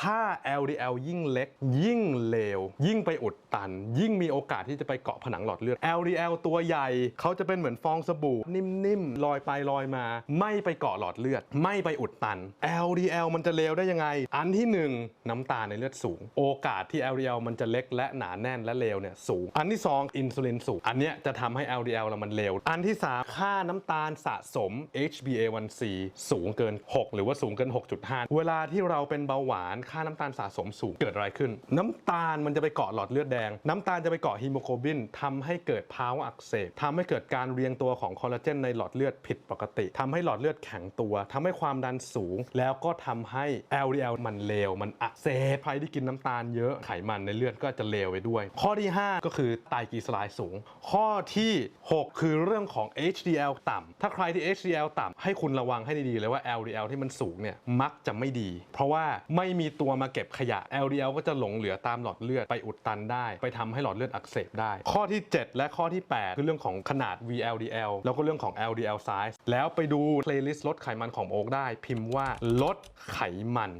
ค่า LDL ยิ่งเล็ก ยิ่งเลว ยิ่งไปอุดตัน ยิ่งมีโอกาสที่จะไปเกาะผนังหลอดเลือด LDL ตัวใหญ่เขาจะเป็นเหมือนฟองสบู่ นิ่มๆลอยไปลอยมา ไม่ไปเกาะหลอดเลือด ไม่ไปอุดตัน LDL มันจะเลวได้ยังไง อันที่หนึ่งน้ำตาลในเลือดสูง โอกาสที่ LDL มันจะเล็กและหนาแน่นและเลวเนี่ยสูง อันที่สองอินซูลินสูง อันเนี้ยจะทำให้ LDL เรามันเลว อันที่สามค่าน้ำตาลสะสม HbA1c สูงเกิน 6 หรือว่าสูงเกิน 6.5 เวลาที่เราเป็นเบาหวานค่าน้ำตาลสะสมสูงเกิดอะไรขึ้น น้ำตาลมันจะไปเกาะหลอดเลือดแดง น้ำตาลจะไปเกาะฮีโมโกลบินทำให้เกิดภาวะอักเสบทำให้เกิดการเรียงตัวของคอลลาเจนในหลอดเลือดผิดปกติทำให้หลอดเลือดแข็งตัวทำให้ความดันสูง แล้วก็ทำให้ LDL มันเลวมันอักเสบใครที่กินน้ำตาลเยอะไขมันในเลือดก็จะเลวไปด้วย ข้อที่ 5 ก็คือไตรกลีเซอไรด์สูง ข้อที่ 6 คือเรื่องของ HDL ต่ำถ้าใครที่ HDL ต่ำให้คุณระวังให้ดีๆเลยว่า LDL ที่มันสูงเนี่ยมักจะไม่ดี เพราะว่าไม่มีตัวมาเก็บขยะ LDL ก็จะหลงเหลือตามหลอดเลือดไปอุดตันได้ ไปทำให้หลอดเลือดอักเสบได้ ข้อที่ 7 และข้อที่ 8 คือเรื่องของขนาด VLDL แล้วก็เรื่องของ LDL size แล้วไปดู playlist ลดไขมันของโอ๊กได้ พิมพ์ว่าลดไขมัน